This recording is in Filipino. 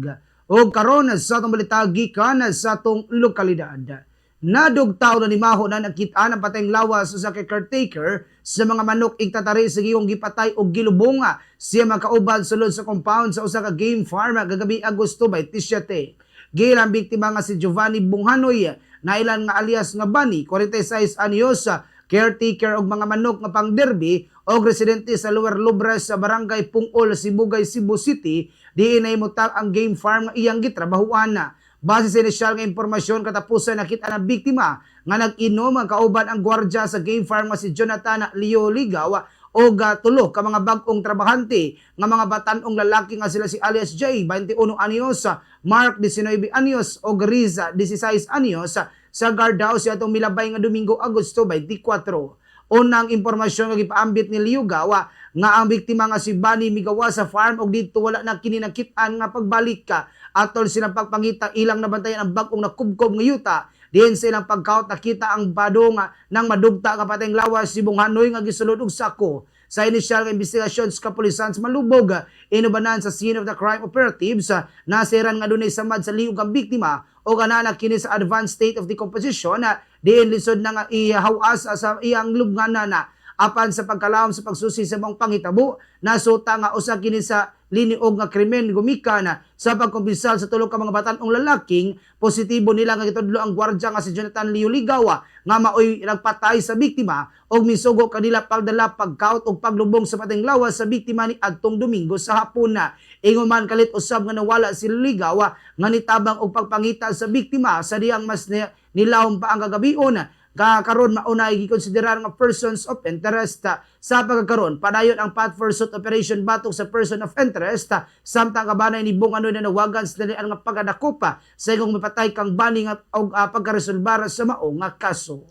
buntag. O karon sa atong balita gikan sa atong lokalidad. Nadugtaw na ni Maho na nakita ng patayng lawas sa kay caretaker sa mga manok igtatari sa giyong gipatay o gilubonga siya makaubad sulod sa compound sa usa ka game farm gagabi Agosto 27. Gilang biktima nga si Giovanni Bunghanoy na ilan nga alias nga Bani, 46 anyos, caretaker og mga manok nga pang derby og residente sa Lower Lubres sa barangay Pungol, Sibugay, Cebu City, di inahimutang ang game farm nga iyang gitrabahuan na. Base sa inisyal nga impormasyon katapusan nakita ng biktima nga nag-inom ang kauban ang gwardya sa game farm nga si Jonathan Leo Ligaw o tulo ka mga bagong trabahante nga mga batanong lalaki nga sila si alias J, 21 anyos, Mark, 19 anyos, o Riza, 16 anyos, sa guardhouse atong milabay nga Domingo, Agosto 24. Unang impormasyon nga gipaambit ni Liugawa nga ang biktima nga si Bani migawa sa farm og dito wala na kini nakitaan nga pagbalik ka. Atol silang pagpangita ilang nabantayan ang bagong nakubkob nga yuta. Diin sa ilang pagkaot nakita ang bado nga nang madugta nga lawas si Bunghanoy nga gisulod og sako sa inisyal nga investigasyon sa kapulisan sa Malubog inubanan sa scene of the crime operatives nasiran nga dunay samad sa liog ang biktima o ganana kini sa advanced state of decomposition na diin lisod na nga ihawas sa iyang lubnganan na apan sa pagkalawom sa pagsusi sa mga pangitabo nasuta nga usa kini sa liniog nga krimen gumika na sa pagkumbisal sa tulo ka mga batanong lalaking positibo nila nga gitudlo ang gwardya nga si Jonathan Leo nga maoy nagpatay sa biktima og misugo kanila pagdala pagkaut og paglubong sa pateng lawas sa biktima ni adtong Domingo sa hapon na. Ingon man kalit usab nga nawala si Ligawa nga nitabang og pagpangita sa biktima sa diyang mas ni- nilawom pa ang kagabion kakaron maunay gikonsiderar nga persons of interest. Ah, sa pagkakaroon padayon ang path for suit operation batok sa person of interest. Ah, samtang kabanay ni Bong ano na nawagan sa dalian nga pagadakupa sa igong mapatay kang bani nga og uh, pagkaresolbar sa mao nga kaso